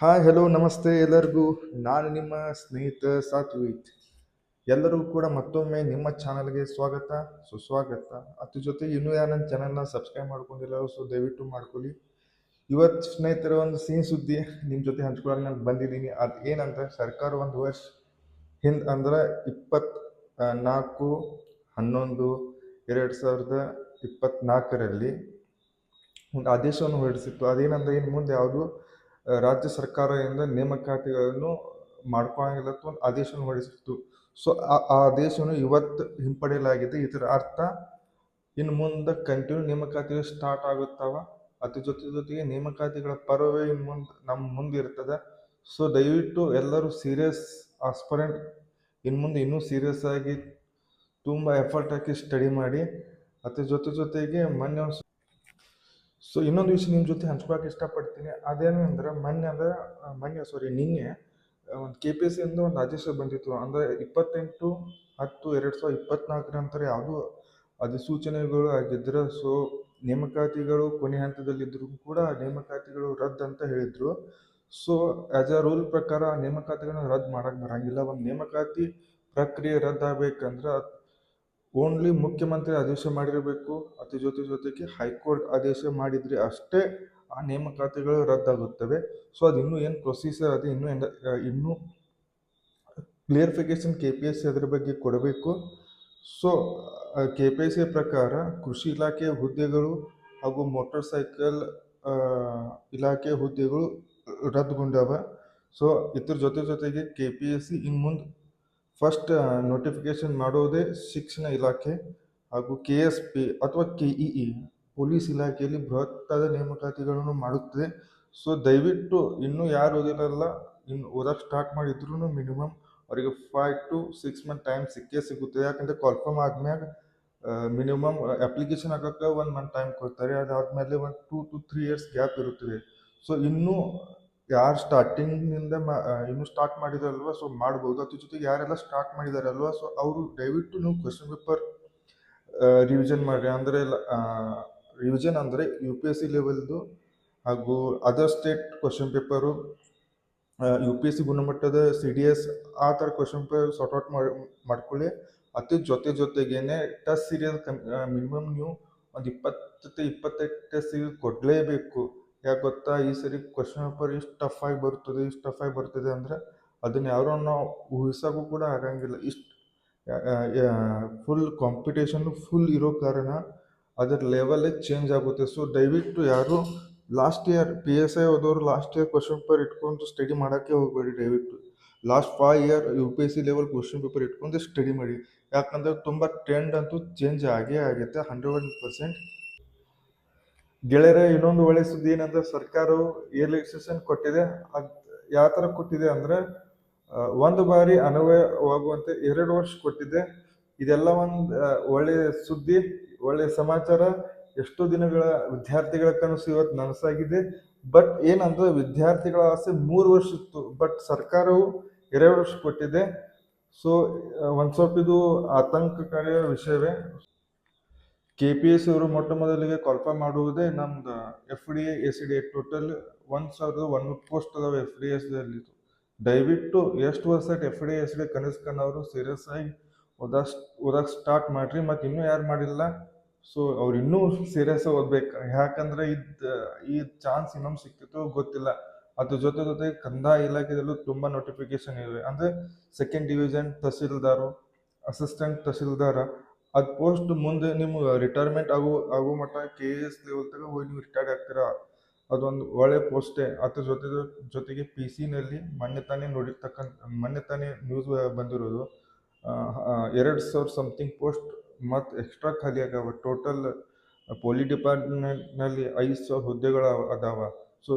Hi hello ನಮಸ್ತೆ ಎಲ್ಲರಿಗೂ. ನಾನು ನಿಮ್ಮ ಸ್ನೇಹಿತ ಸಾತ್ವಿಕ್. ಎಲ್ಲರಿಗೂ ಕೂಡ ಮತ್ತೊಮ್ಮೆ ನಿಮ್ಮ ಚಾನಲ್ಗೆ ಸ್ವಾಗತ ಸುಸ್ವಾಗತ. ಅದ್ರ ಜೊತೆ ಇನ್ನೂ ಯಾರು ನನ್ನ ಚಾನಲ್ನ ಸಬ್ಸ್ಕ್ರೈಬ್ ಮಾಡ್ಕೊಂಡಿಲ್ಲ ಸೊ ದಯವಿಟ್ಟು ಮಾಡ್ಕೊಳ್ಳಿ. ಇವತ್ತು ಸ್ನೇಹಿತರ ಒಂದು ಸಿಹಿ ಸುದ್ದಿ ನಿಮ್ಮ ಜೊತೆ ಹಂಚ್ಕೊಳ್ಳೋಕೆ ನಾನು ಬಂದಿದ್ದೀನಿ. ಅದು ಏನಂದ್ರೆ ಸರ್ಕಾರ ಒಂದು ವರ್ಷ ಹಿಂದೆ ಅಂದ್ರೆ ಇಪ್ಪತ್ ಆ, ನಾಲ್ಕು ಹನ್ನೊಂದು ಎರಡು ಸಾವಿರದ ಇಪ್ಪತ್ತ್ನಾಲ್ಕರಲ್ಲಿ ಒಂದು ಆದೇಶವನ್ನು ಹೊರಡಿಸಿತ್ತು. ಅದೇನಂದ್ರೆ ಇನ್ನು ಮುಂದೆ ಯಾವುದು ರಾಜ್ಯ ಸರ್ಕಾರದಿಂದ ನೇಮಕಾತಿಗಳನ್ನು ಮಾಡ್ಕೊಳಂಗಿಲ್ಲ ಅಥವಾ ಆದೇಶವನ್ನು ಹೊರಡಿಸಿತ್ತು. ಸೊ ಆ ಆದೇಶವನ್ನು ಇವತ್ತು ಹಿಂಪಡೆಯಲಾಗಿದೆ. ಇದರ ಅರ್ಥ, ಇನ್ನು ಮುಂದೆ ಕಂಟಿನ್ಯೂ ನೇಮಕಾತಿಗಳು ಸ್ಟಾರ್ಟ್ ಆಗುತ್ತಾವ? ಅದ್ರ ಜೊತೆ ಜೊತೆಗೆ ನೇಮಕಾತಿಗಳ ಪರ್ವೇ ಇನ್ನು ಮುಂದೆ ನಮ್ಮ ಮುಂದೆ ಇರ್ತದೆ? ಸೊ ದಯವಿಟ್ಟು ಎಲ್ಲರೂ ಸೀರಿಯಸ್ ಆಸ್ಪರೆಂಟ್ ಇನ್ನು ಮುಂದೆ ಇನ್ನೂ ಸೀರಿಯಸ್ ಆಗಿ ತುಂಬ ಎಫರ್ಟ್ ಹಾಕಿ ಸ್ಟಡಿ ಮಾಡಿ. ಅದ್ರ ಜೊತೆ ಜೊತೆಗೆ ಮೊನ್ನೆ ಸೊ ಇನ್ನೊಂದು ವಿಷಯ ನಿಮ್ಮ ಜೊತೆ ಹಂಚ್ಕೊಳಕ್ಕೆ ಇಷ್ಟಪಡ್ತೀನಿ. ಅದೇನು ಅಂದ್ರೆ ಮೊನ್ನೆ ಅಂದ್ರೆ ಮೊನ್ನೆ ಸಾರಿ ನಿನ್ನೆ ಒಂದು ಕೆ ಪಿ ಎಸ್ ಸಿಯಿಂದ ಒಂದು ಆದೇಶ ಬಂದಿತ್ತು ಅಂದರೆ ಇಪ್ಪತ್ತೆಂಟು, ಹತ್ತು, ಎರಡು ಸಾವಿರದ ಇಪ್ಪತ್ನಾಲ್ಕರ ನಂತರ ಯಾವುದೂ ಅಧಿಸೂಚನೆಗಳು ಆಗಿದ್ರೆ ಸೊ ನೇಮಕಾತಿಗಳು ಕೊನೆ ಹಂತದಲ್ಲಿದ್ದರೂ ಕೂಡ ನೇಮಕಾತಿಗಳು ರದ್ದು ಅಂತ ಹೇಳಿದರು. ಸೊ ಆ್ಯಸ್ ಅ ರೂಲ್ ಪ್ರಕಾರ ನೇಮಕಾತಿಗಳನ್ನ ರದ್ದು ಮಾಡೋಕ್ಕೆ ಬರೋಂಗಿಲ್ಲ. ಒಂದು ನೇಮಕಾತಿ ಪ್ರಕ್ರಿಯೆ ರದ್ದಾಗಬೇಕಂದ್ರೆ ಓನ್ಲಿ ಮುಖ್ಯಮಂತ್ರಿ ಆದೇಶ ಮಾಡಿರಬೇಕು. ಅದ್ರ ಜೊತೆ ಜೊತೆಗೆ ಹೈಕೋರ್ಟ್ ಆದೇಶ ಮಾಡಿದರೆ ಅಷ್ಟೇ ಆ ನೇಮಕಾತಿಗಳು ರದ್ದಾಗುತ್ತವೆ. ಸೊ ಅದು ಇನ್ನೂ ಏನು ಪ್ರೊಸೀಜರ್ ಅದು ಇನ್ನೂ ಇನ್ನೂ clarification K P S C ಅದ್ರ ಬಗ್ಗೆ ಕೊಡಬೇಕು. So K P S C ಪ್ರಕಾರ ಕೃಷಿ ಇಲಾಖೆ ಹುದ್ದೆಗಳು ಹಾಗೂ ಮೋಟರ್ ಸೈಕಲ್ ಇಲಾಖೆ ಹುದ್ದೆಗಳು ರದ್ದುಗೊಂಡವ. ಸೊ ಇದ್ರ ಜೊತೆ ಜೊತೆಗೆ ಕೆ ಪಿ ಎಸ್ ಸಿ ಇನ್ನು ಮುಂದೆ ಫಸ್ಟ್ ನೋಟಿಫಿಕೇಶನ್ ಮಾಡೋದೇ ಶಿಕ್ಷಣ ಇಲಾಖೆ ಹಾಗೂ ಕೆ ಎಸ್ ಪಿ ಅಥವಾ ಕೆ ಇ ಇ ಪೊಲೀಸ್ ಇಲಾಖೆಯಲ್ಲಿ ಬೃಹತ್ತಾದ ನೇಮಕಾತಿಗಳನ್ನು ಮಾಡುತ್ತದೆ. ಸೊ ದಯವಿಟ್ಟು ಇನ್ನೂ ಯಾರು ಓದಿರಲ್ಲ ಇನ್ನು ಓದಕ್ಕೆ ಸ್ಟಾರ್ಟ್ ಮಾಡಿದ್ರು ಮಿನಿಮಮ್ ಅವರಿಗೆ five to six month time ಸಿಕ್ಕೇ ಸಿಗುತ್ತೆ. ಯಾಕಂದರೆ ಕನ್ಫರ್ಮ್ ಆದ್ಮ್ಯಾಗ ಮಿನಿಮಮ್ ಅಪ್ಲಿಕೇಶನ್ ಹಾಕೋಕ್ಕೆ ಒಂದು ಮಂತ್ ಟೈಮ್ ಕೊಡ್ತಾರೆ. ಅದಾದಮೇಲೆ ಒಂದು two to three years gap ಇರುತ್ತದೆ. ಸೊ ಇನ್ನೂ ಯಾರು ಸ್ಟಾರ್ಟಿಂಗ್ನಿಂದ ಇನ್ನೂ ಸ್ಟಾರ್ಟ್ ಮಾಡಿದಾರಲ್ವ? ಸೊ ಮಾಡ್ಬೋದು. ಅದ್ರ ಜೊತೆಗೆ ಯಾರೆಲ್ಲ ಸ್ಟಾರ್ಟ್ ಮಾಡಿದಾರಲ್ವ? ಸೊ ಅವರು ದಯವಿಟ್ಟು ನೀವು ಕ್ವಶನ್ ಪೇಪರ್ ರಿವಿಷನ್ ಮಾಡಿರಿ ಅಂದರೆ ರಿವಿಷನ್ ಅಂದರೆ ಯು ಪಿ ಎಸ್ ಸಿ ಲೆವೆಲ್ದು ಹಾಗೂ other state question paper U P S C ಗುಣಮಟ್ಟದ ಸಿ ಡಿ ಎಸ್ ಆ ಥರ ಕ್ವಶನ್ ಪೇಪರ್ ಸಾರ್ಟ್ ಔಟ್ ಮಾಡಿ, ಮಾಡ್ಕೊಳ್ಳಿ. ಅದ್ರ ಜೊತೆ ಜೊತೆಗೇನೆ ಟೆಸ್ಟ್ ಸೀರಿಯಲ್ ಕಮ್ ಮಿನಿಮಮ್ ನೀವು ಒಂದು ಇಪ್ಪತ್ತು ಇಪ್ಪತ್ತೈದು ಟೆಸ್ಟ್ ಸೀರಿಯಲ್ ಕೊಡಲೇಬೇಕು. ಯಾಕೆ ಗೊತ್ತಾ? ಈ ಸರಿ ಕ್ವಶನ್ ಪೇಪರ್ ಇಷ್ಟು ಟಫ್ ಆಗಿ ಬರ್ತದೆ, ಇಷ್ಟು ಟಫ್ ಆಗಿ ಬರ್ತದೆ ಅಂದರೆ ಅದನ್ನು ಯಾರೋ ನಾವು ಊಹಿಸೋಕ್ಕೂ ಕೂಡ ಆಗಂಗಿಲ್ಲ. ಇಷ್ಟು ಫುಲ್ ಕಾಂಪಿಟೇಷನ್ನು ಫುಲ್ ಇರೋ ಕಾರಣ ಅದರ ಲೆವೆಲೇ ಚೇಂಜ್ ಆಗುತ್ತೆ. ಸೊ ದಯವಿಟ್ಟು ಯಾರು last year P S I ಓದೋರು ಲಾಸ್ಟ್ ಇಯರ್ ಕ್ವಶನ್ ಪೇಪರ್ ಇಟ್ಕೊಂಡು ಸ್ಟಡಿ ಮಾಡೋಕ್ಕೆ ಹೋಗಬೇಡಿ ದಯವಿಟ್ಟು. Last five year U P S C level question paper ಇಟ್ಕೊಂಡು ಸ್ಟಡಿ ಮಾಡಿ. ಯಾಕಂದರೆ ತುಂಬ ಟ್ರೆಂಡ್ ಅಂತೂ ಚೇಂಜ್ ಆಗೇ ಆಗುತ್ತೆ ಹಂಡ್ರೆಡ್ ಪರ್ಸೆಂಟ್ ಗೆಳೆಯರ ಇನ್ನೊಂದು ಒಳ್ಳೆ ಸುದ್ದಿ ಏನಂದ್ರೆ ಸರ್ಕಾರವು ರಿಲ್ಯಾಕ್ಸೇಷನ್ ಕೊಟ್ಟಿದೆ. ಅದು ಯಾವ ಥರ ಕೊಟ್ಟಿದೆ ಅಂದ್ರೆ ಒಂದು ಬಾರಿ ಅನ್ವಯವಾಗುವಂತೆ ಎರಡು ವರ್ಷ ಕೊಟ್ಟಿದೆ. ಇದೆಲ್ಲ ಒಂದು ಒಳ್ಳೆ ಸುದ್ದಿ, ಒಳ್ಳೆ ಸಮಾಚಾರ. ಎಷ್ಟೋ ದಿನಗಳ ವಿದ್ಯಾರ್ಥಿಗಳ ಕನಸು ಇವತ್ತು ನನಸಾಗಿದೆ. ಬಟ್ ಏನಂದ್ರೆ ವಿದ್ಯಾರ್ಥಿಗಳ ಆಸೆ ಮೂರು ವರ್ಷ ಇತ್ತು ಬಟ್ ಸರ್ಕಾರವು ಎರಡು ವರ್ಷ ಕೊಟ್ಟಿದೆ. ಸೊ ಒಂದು ಸ್ವಲ್ಪ ಇದು ಆತಂಕಕಾರಿಯ ವಿಷಯವೇ. ಕೆ ಪಿ ಎಸ್ ಅವರು ಮೊಟ್ಟ ಮೊದಲಿಗೆ ಕಲ್ಪ ಮಾಡುವುದೇ ನಮ್ದು F D A S D A total ಒಂದು ಸಾವಿರದ ಒಂದೂರು ಪೋಸ್ಟ್ ಅದಾವೆ ಎಫ್ ಡಿ ಎಸ್ ದಲ್ಲಿ ದಯವಿಟ್ಟು ಎಷ್ಟು ವರ್ಷ ಎಫ್ ಡಿ ಎಸ್ ಡಿ ಕನಸು ಅವರು? ಸೀರಿಯಸ್ ಆಗಿ ಓದಕ್ ಓದಕ್ಕೆ ಸ್ಟಾರ್ಟ್ ಮಾಡಿರಿ ಮತ್ತು ಇನ್ನೂ ಯಾರು ಮಾಡಿಲ್ಲ? ಸೊ ಅವ್ರು ಇನ್ನೂ ಸೀರಿಯಸ್ ಓದ್ಬೇಕು. ಯಾಕಂದ್ರೆ ಇದು, ಈ ಚಾನ್ಸ್ ಇನ್ನೊಂದು ಸಿಕ್ಕಿತ್ತು ಗೊತ್ತಿಲ್ಲ. ಅದ್ರ ಜೊತೆ ಜೊತೆ ಕಂದಾಯ ಇಲಾಖೆದಲ್ಲೂ ತುಂಬ ನೋಟಿಫಿಕೇಶನ್ ಇವೆ. ಅಂದರೆ second division tahsildar assistant tahsildar ಅದು ಪೋಸ್ಟ್ ಮುಂದೆ ನಿಮ್ಗೆ ರಿಟೈರ್ಮೆಂಟ್ ಆಗೋ ಆಗೋ ಮಟ್ಟ ಕೆ ಎ ಎಸ್ ಲೆವೆಲ್ ಹೋಗಿ ನೀವು ರಿಟೈರ್ಡ್ ಆಗ್ತೀರಾ? ಅದೊಂದು ಒಳ್ಳೆ ಪೋಸ್ಟೇ ಅದ್ರ ಜೊತೆ ಜೊತೆಗೆ ಪಿ ಸಿನಲ್ಲಿ ಮೊನ್ನೆ ತಾನೇ ನೋಡಿರ್ತಕ್ಕಂಥ ಮೊನ್ನೆ ತಾನೇ ನ್ಯೂಸ್ ಬಂದಿರೋದು ಎರಡು ಸಾವಿರ ಸಮಥಿಂಗ್ ಪೋಸ್ಟ್ ಮತ್ತು ಎಕ್ಸ್ಟ್ರಾ ಖಾಲಿ ಆಗ್ಯಾವ. ಟೋಟಲ್ ಪೊಲಿ ಡಿಪಾರ್ಟ್ಮೆಂಟ್ನಲ್ಲಿ ಐದು ಸಾವಿರ ಹುದ್ದೆಗಳು ಅದಾವ. ಸೊ